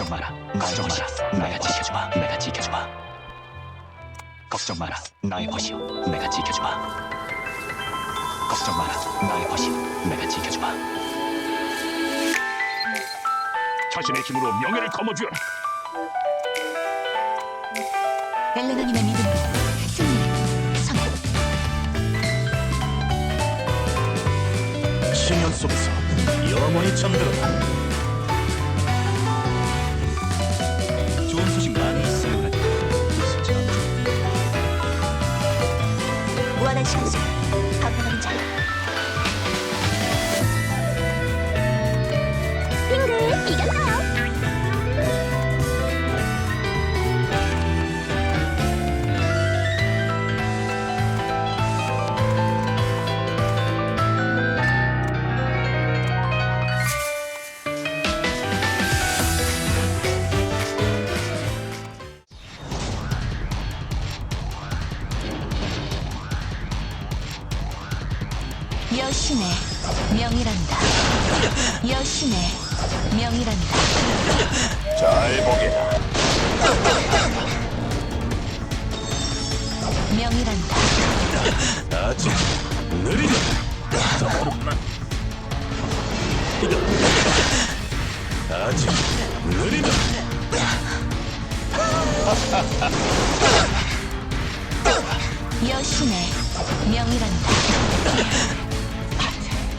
걱정 마라. 걱정 마라. 내가 지켜주마. 내가 지켜주마. 걱정 마라. 나의 벗이요. 내가 지켜주마. 걱정 마라. 나의 벗이요. 내가 지켜주마. 자신의 힘으로 명예를 거머쥐어라. 믿음으로 승리를 선포. 신년 속에서 영원히 잠들어라. Cheers. 여신의 명이란다.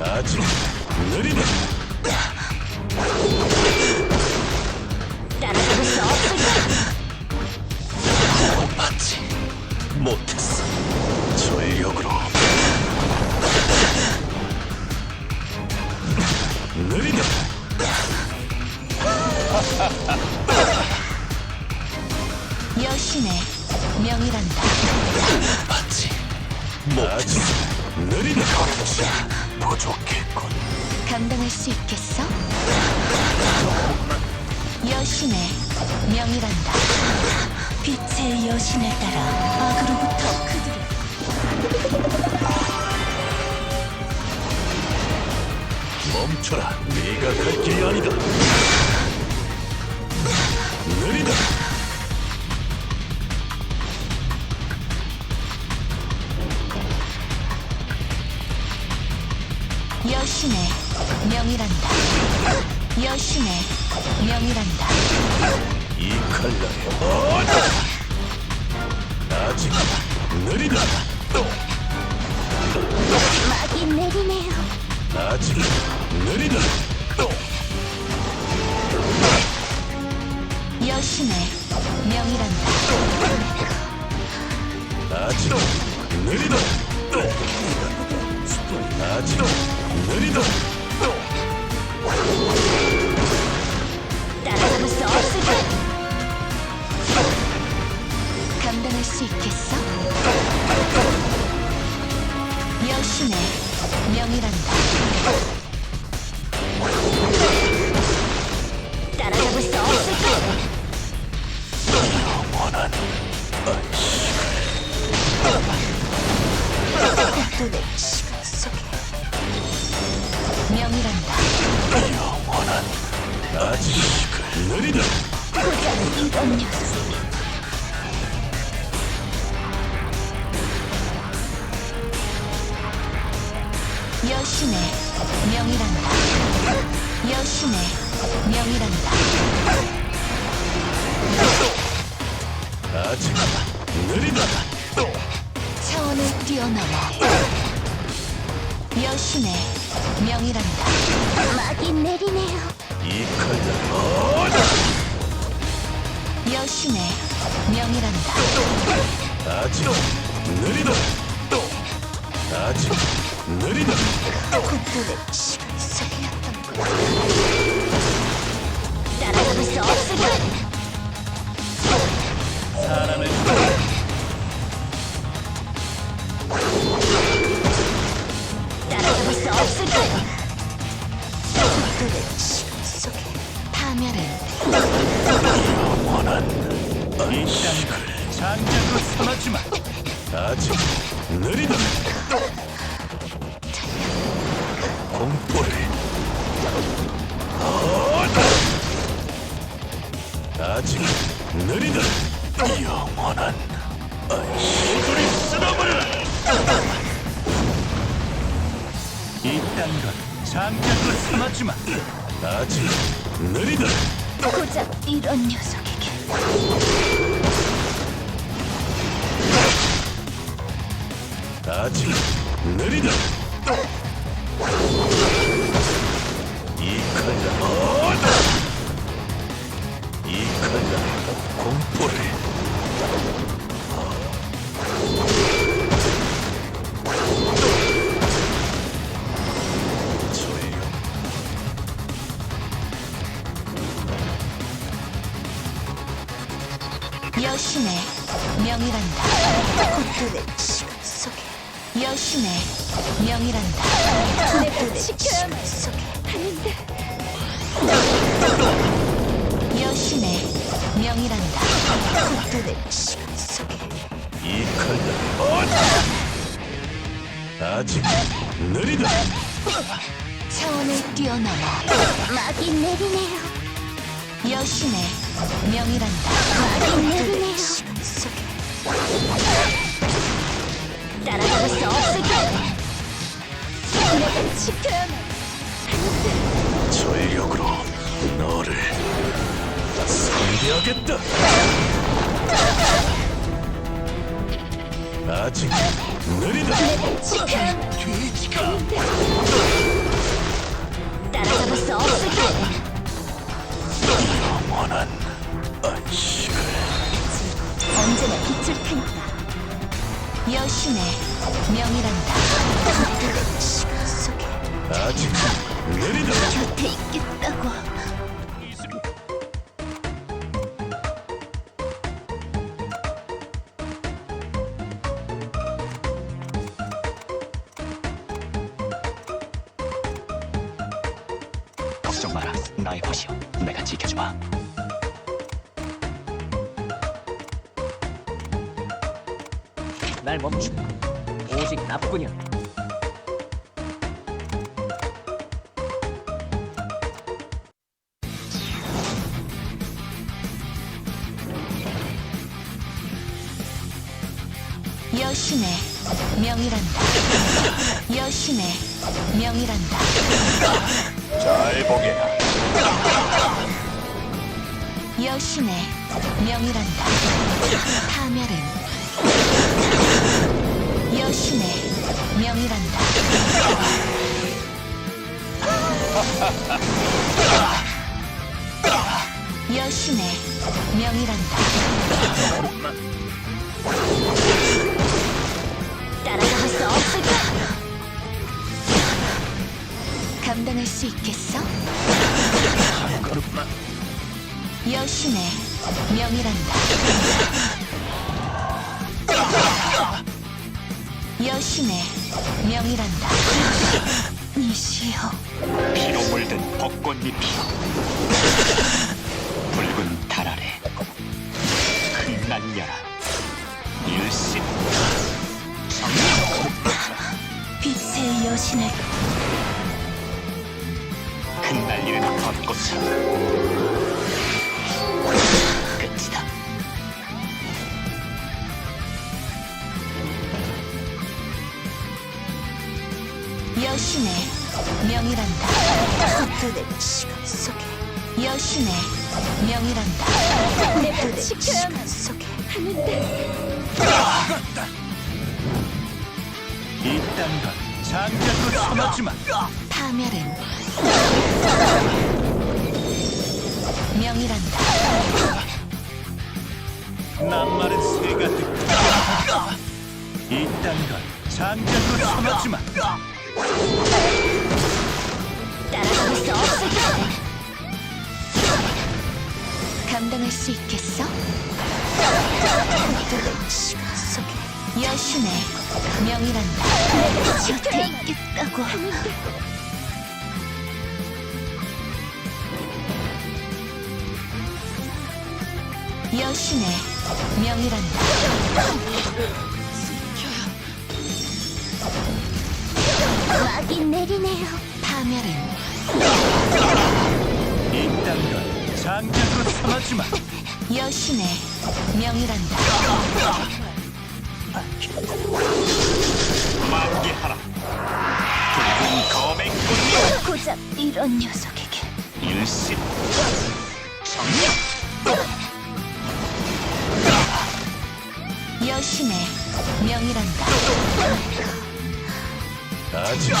아직 느리다. 멈춰라. 네가 갈 길이 아니다. 느리다. 여신의 명이란다. 여신의 명이란다. 이 칼날에 아직 느리다. 막이 내리네요. 아직 느리다. 여신의 명이란다. 아직 느리다. 아직 느리다. 따라잡을 수 없을 것. 감당할 수 있겠어? 여신의 명이란다. 따라잡을 수 없을 것. 원한 또내 시간 속에 명이란다. 영원한 아직 느리다. 고작 이런 녀석. 여신의 명이란다. 여신의 명이란다. 아직 느리다. 차원을 뛰어넘어 여신의 명이란다. 막이 내리네요. 이 칼날 여신의 명이란다. 아직 느리다. 아직 느리다. 시간 속이었던 것. 따라잡을 수 없을 것. 사람을 따라잡을 수 없을 것. 곧또내 시간 속에 파멸을 이 시간을 장작으로 삼아주마. 아직 느리다. 느리다. 영원한 모조리 쓸어버려라. 이딴 건 장작으로 삼았지만 아직 느리다. 고작 이런 녀석에게. 아직 느리다. 이 칼날 공포를 조용 여신의 명이란다. 고통의 시간 속에. 여신의 명이란다. 내 눈에 시간 속에. 여신의 명이란다. 고통의 시간 속에. 이 칼날 아직 느리다. 차원을 뛰어넘어. 막이 내리네요. 여신의 명이란다. 막이 내리네요. 시간 속에. 따라잡을 수 없을 거야 내가 지켜야만 전력으로 너를 상대하겠다. 아직 느리다. 지켜야만 따라잡을 수 없을 거야 영원한 안식을 언제나 비출 테니까 여신의 명이란다 시간 속에 아직 느리다. 곁에 있겠다고 날 멈추. 오직 나뿐이야. 여신의 명이란다 여신의 명이란다 잘 보게라. 여신의 명이란다 파멸은 감당할 수 있겠어? 여신의 명이란다. 여신의 명이란다. 니시여, 피로 물든 벚꽃잎이여. 붉은 달 아래 흩날려라. 일신 빛의 여신을 흩날리는 벚꽃은 끝이다. 여신의 명이란다. 고통의 시간 속에. 여신의 명이란다. 내 눈에 시간 속에. 이딴 건 장작으로 삼았지만. 파멸은 명이란다. 낱말은 새가 듣다. 이딴 건 장작으로 삼았지만 따라잡을 수 없을 거야 감당할 수 있겠어? 고통의 시간 속에 여신의 명이란다. 곁에 있겠다고 여신의 명이란다. 막이 내리네요 파멸은 이딴 건 장작으로 삼았지만 여신의 명이란다. 만개하라. 붉은 꽃 고작 이런 녀석에게 일심. 정령. 여신의 명이란다. 아직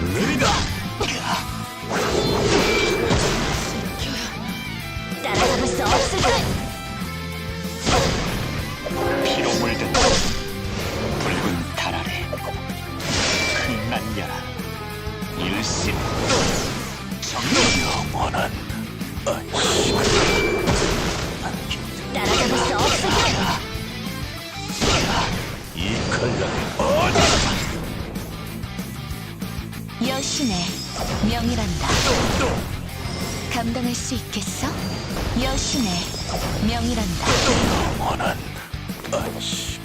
느리다. 따라잡을 수 없을 걸 피로 물든 붉은 달 아래 흩날려라. 일심. 정령 영원한. 따라잡을 수 없을 칼날이 여신의 명이란다. 감당할 수 있겠어? 여신의 명이란다. 영원한 안식.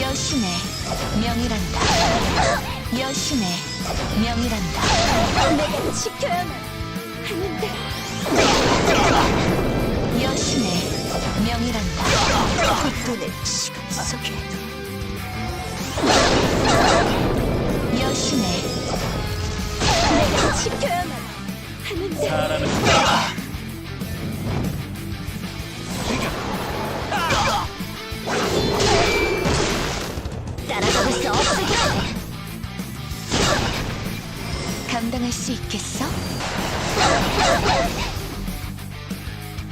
여신의 명이란다. 여신의 명이란다. 내가 지켜야만 하는데 돈의 시간 속에 여신의 내가 지켜야만 하는데. 사람은 따라잡을 수 없을 걸 감당할 수 있겠어?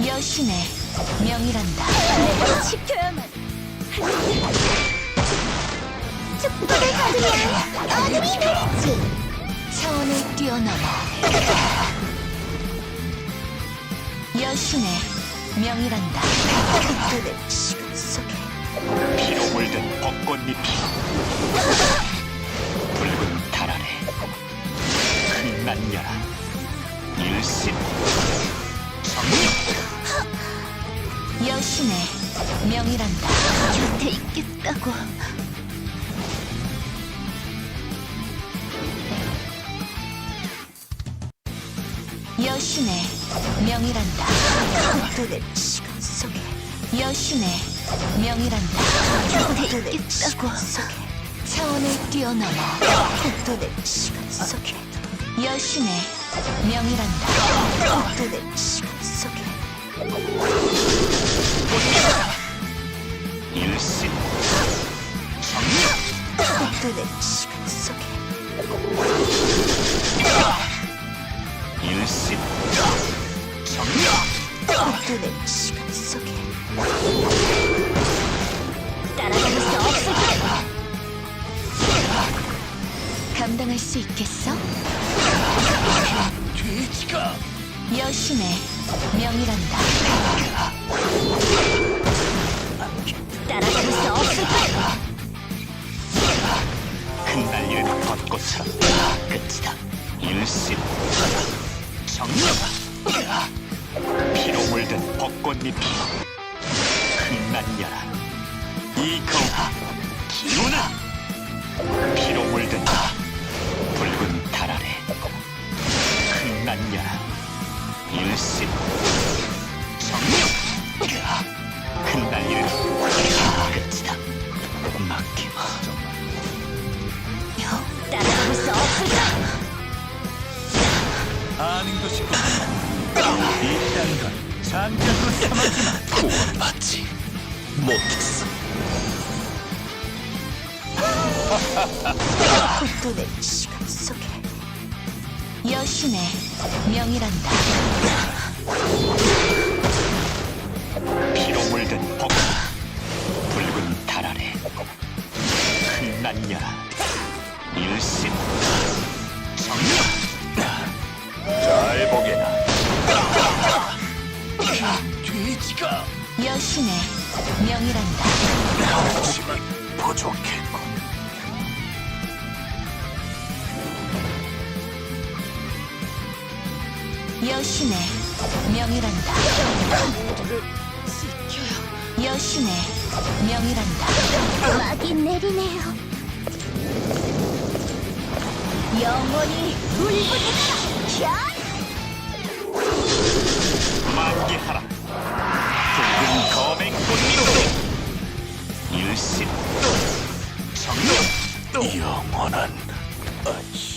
여신의 명이란다. 내가 지켜야만 축복을 받으면 어둠이 가지 차원을 뛰어넘어 여신의 명이란다. 돈의 시간 속에 피로 물든 벚꽃잎이 붉은 달 아래 흩날려라 일심 여신의 명이란다. 곁에 있겠다고 여신의 명이란다. 시간 속에 여신의 명이란다. 곁에 있겠다고 차원을 뛰어넘어 시간 속에 여신의 명이란다. 시간 속에 시간 속에 시간 속에 따라잡을 수 없을 걸 감당할 수 있겠어? 돼지가 여신의 명이란다. 따라잡을 수 없을 걸 흩날리는 벚꽃처럼. 끝이다. 일심 정령 피로 물든 벚꽃잎이 흩날려라. 이거가 기운아. 피로 물든 붉은 달 아래 흩날려라. 일심 정령 장작으로 삼아주마. 구원받지 못했어 돈의 시간 속에 여신의 명이란다. 여신의 명이란다. 여신의 명이란다. 막이 내리네요. 영원히 울부짖어라. 만개하라. 붉은 검의 꽃미로. 일신 또 정령 또 영원한 아치.